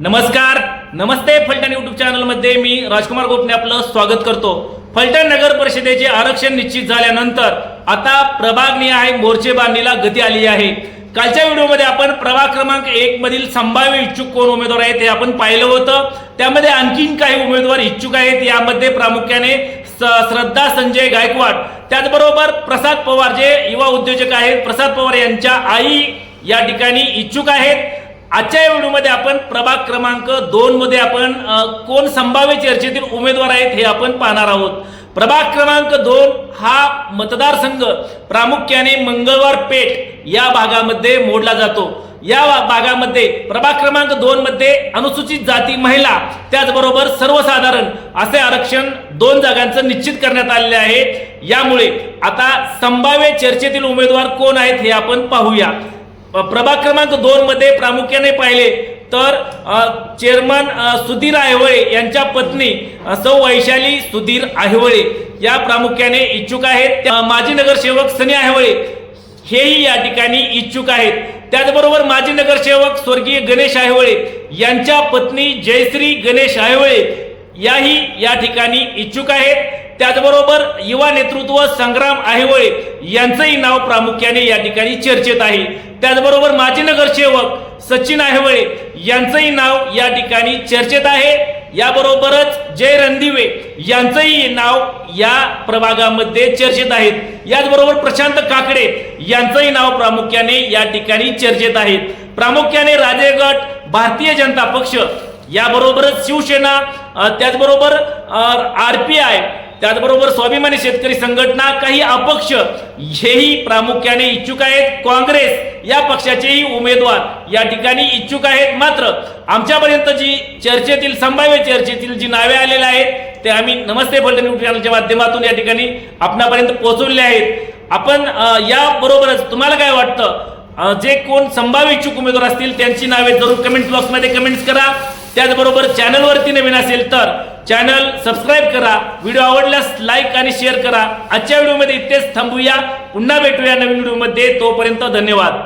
नमस्कार नमस्ते फलटण युट्यूब चॅनलमध्ये मी राजकुमार गोपने आपलं स्वागत करतो. फलटण नगर परिषदेचे आरक्षण निश्चित झाल्यानंतर आता प्रभागनिहाय मोर्चे बांधणीला गती आली आहे. कालच्या व्हिडिओमध्ये आपण प्रभाग क्रमांक एक मधील संभाव्य इच्छुक कोण उमेदवार आहेत हे आपण पाहिलं होतं. त्यामध्ये आणखीन काही उमेदवार इच्छुक आहेत यामध्ये प्रामुख्याने स- श्रद्धा संजय गायकवाड. त्याचबरोबर प्रसाद पवार जे युवा उद्योजक आहेत प्रसाद पवार यांच्या आई या ठिकाणी इच्छुक आहेत. आजच्या या व्हिडिओमध्ये आपण प्रभाग क्रमांक दोन मध्ये आपण कोण संभाव्य चर्चेतील उमेदवार आहेत हे आपण पाहणार आहोत. प्रभाग क्रमांक दोन हा मतदारसंघ प्रामुख्याने मंगळवार पेठ या भागामध्ये मोडला जातो. या भागामध्ये प्रभाग क्रमांक दोन मध्ये अनुसूचित जाती महिला त्याचबरोबर सर्वसाधारण असे आरक्षण दोन जागांचं निश्चित करण्यात आलेले आहे. यामुळे आता संभाव्य चर्चेतील उमेदवार कोण आहेत हे आपण पाहूया. प्रभाग क्रमांक दोन मध्ये प्रामुख्याने पाहिले तर चेअरमन सुधीर आयवळे यांच्या पत्नी सौ वैशाली सुधीर आयवळे या प्रामुख्याने इच्छुक आहेत. माजी नगरसेवक सनी आयवळे हेही या ठिकाणी इच्छुक आहेत. त्याचबरोबर माजी नगरसेवक स्वर्गीय गणेश आयवळे यांच्या पत्नी जयश्री गणेश आयवळे याही या ठिकाणी इच्छुक आहेत. त्याचबरोबर युवा नेतृत्व संग्राम आहिवळे यांचंही नाव प्रामुख्याने या ठिकाणी चर्चेत आहे. त्याचबरोबर माजी नगरसेवक सचिन आहिवळे यांचंही नाव या ठिकाणी चर्चेत आहे. याबरोबरच जय रणदिवे यांचंही नाव या प्रभागामध्ये चर्चेत आहेत. याचबरोबर प्रशांत काकडे यांचंही नाव प्रामुख्याने या ठिकाणी चर्चेत आहेत. प्रामुख्याने राजेगट भारतीय जनता पक्ष याबरोबरच शिवसेना त्याचबरोबर आर पी आय त्याचबरोबर स्वाभिमानी शेतकरी संघटना काही अपक्ष हेही प्रामुख्याने इच्छुक आहेत. काँग्रेस या पक्षाचेही उमेदवार या ठिकाणी इच्छुक आहेत. मात्र आमच्यापर्यंत जी चर्चेतील संभाव्य चर्चेतील जी नावे आलेली आहेत ते आम्ही नमस्ते फलटण न्यूज चॅनलच्या माध्यमातून या ठिकाणी आपणापर्यंत पोहोचवले आहेत. आपण याबरोबरच तुम्हाला काय वाटतं? जे कोण संभाव्य इच्छुक उमेदवार असतील त्यांची नावे जरूर कमेंट बॉक्समध्ये कमेंट्स करा. त्याचबरोबर चॅनलवरती नवीन असेल तर चॅनल सबस्क्राईब करा. व्हिडिओ आवडल्यास लाईक आणि शेअर करा. आजच्या व्हिडिओमध्ये इथेच थांबूया. पुन्हा भेटूया नवीन व्हिडिओमध्ये तोपर्यंत धन्यवाद.